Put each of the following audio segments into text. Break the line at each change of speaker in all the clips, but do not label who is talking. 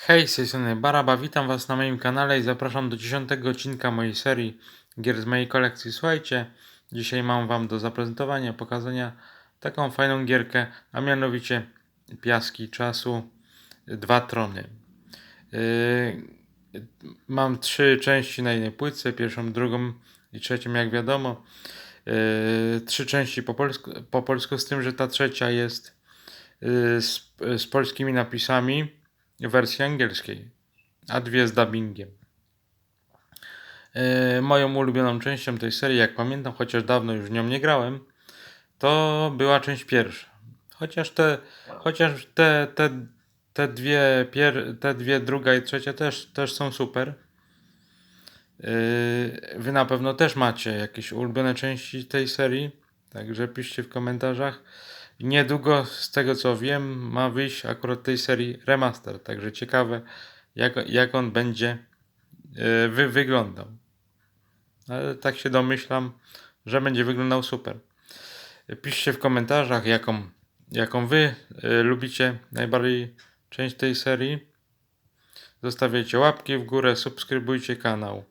Hej, z Baraba, witam Was na moim kanale i zapraszam do 10 odcinka mojej serii gier z mojej kolekcji. Słuchajcie, dzisiaj mam Wam do zaprezentowania, pokazania taką fajną gierkę, a mianowicie Piaski Czasu, Dwa Trony. Yy, mam trzy części na jednej płytce, pierwszą, drugą i trzecią jak wiadomo. Yy, trzy części po polsku, po polsku, z tym, że ta trzecia jest yy, z, z polskimi napisami wersji angielskiej, a dwie z dubbingiem. Yy, moją ulubioną częścią tej serii, jak pamiętam, chociaż dawno już w nią nie grałem, to była część pierwsza. Chociaż te, chociaż te, te, te, dwie, pier, te dwie, druga i trzecia też, też są super. Yy, wy na pewno też macie jakieś ulubione części tej serii, także piszcie w komentarzach. Niedługo, z tego co wiem, ma wyjść akurat tej serii remaster, także ciekawe jak, jak on będzie yy, wy, wyglądał. Ale tak się domyślam, że będzie wyglądał super. Piszcie w komentarzach, jaką, jaką wy y, lubicie najbardziej część tej serii. Zostawiajcie łapki w górę, subskrybujcie kanał.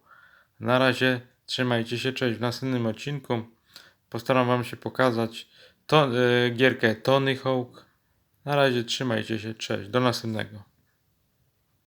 Na razie trzymajcie się, cześć. W następnym odcinku postaram wam się pokazać to, y, gierkę Tony Hawk. Na razie trzymajcie się, cześć. Do następnego.